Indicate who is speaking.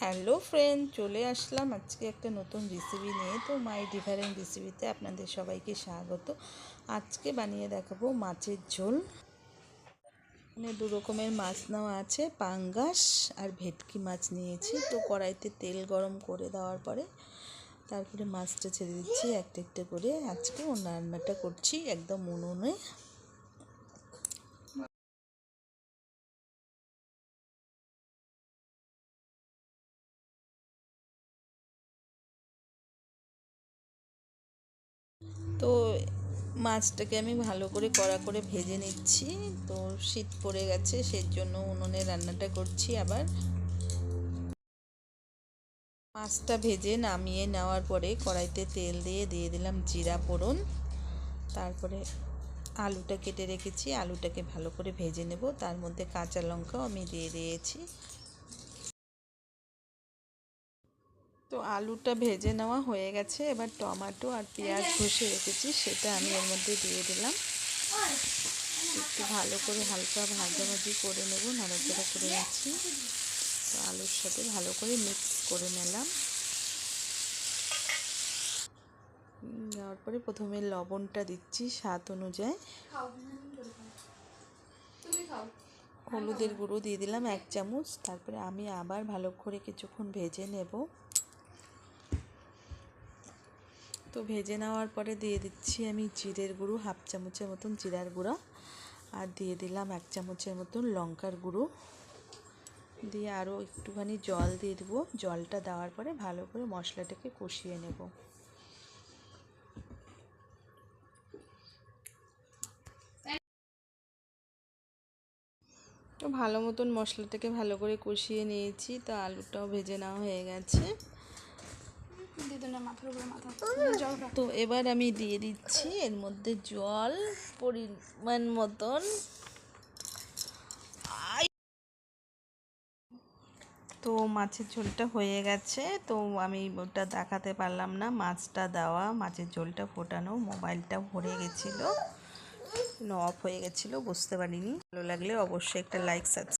Speaker 1: Hello friend, চলে আসলাম আজকে একটা নতুন রেসিপি নিয়ে। তো মাই ডিফারেন্ট রেসিপিতে আপনাদের সবাইকে স্বাগত। আজকে বানিয়ে দেখাবো মাছের ঝোল। মানে দু রকমের মাছ নেওয়া আছে, পাঙ্গাস আর ভেটকি মাছ নিয়েছি। তো কড়াইতে তেল গরম করে দেওয়ার পরে তারপরে মাছটা ছেড়ে দিচ্ছি একটা একটা করে। আজকে ও রান্নাটা করছি একদম উনুনে। মাছটাকে আমি ভালো করে কড়া করে ভেজে নিচ্ছি। তো শীত পড়ে গেছে সেই জন্য উনুনে রান্নাটা করছি আবার। মাছটা ভেজে নামিয়ে নেওয়ার পরে কড়াইতে তেল দিয়ে দিয়ে দিলাম জিরা ফোড়ন। তারপরে আলুটা কেটে রেখেছি, আলুটাকে ভালো করে ভেজে নেব। তার মধ্যে কাঁচা লঙ্কাও আমি দিয়ে দিয়েছি। তো আলুটা ভেজে নেওয়া হয়ে গেছে। এবার টমেটো আর পেঁয়াজ ঘষে রেখেছি, সেটা আমি এর মধ্যে দিয়ে দিলাম। একটু ভালো করে হালকা ভাজাভাজি করে নেব, নাড়াচাড়া করে নিচ্ছি। তো আলুর সাথে ভালো করে মিক্স করে নিলাম। দেওয়ার পরে প্রথমে লবণটা দিচ্ছি স্বাদ অনুযায়ী। হলুদের গুঁড়ো দিয়ে দিলাম এক চামচ। তারপরে আমি আবার ভালো করে কিছুক্ষণ ভেজে নেব। তো ভেজে নেওয়ার পরে দিয়ে দিচ্ছি আমি জিরের গুঁড়ো, হাফ চামচের মতন জিরার গুঁড়ো আর দিয়ে দিলাম এক চামচের মতন লঙ্কার গুঁড়ো। দিয়ে আরও একটুখানি জল দিয়ে দেবো। জলটা দেওয়ার পরে ভালো করে মশলাটাকে কষিয়ে নেব। তো ভালো মতন মশলাটাকে ভালো করে কষিয়ে নিয়েছি। তো আলুটাও ভেজে নেওয়া হয়ে গেছে। তো এবার আমি দিয়ে দিচ্ছি এর মধ্যে জল পরিমাণ মতন। তো মাছের ঝোলটা হয়ে গেছে তো আমি ওটা দেখাতে পারলাম না মাছটা দেওয়া মাছের ঝোলটা ফোটানো মোবাইলটা ভরে গেছিল। অফ হয়ে গেছিল বুঝতে পারিনি। ভালো লাগলে অবশ্যই একটা লাইক সাবস্ক্রাইব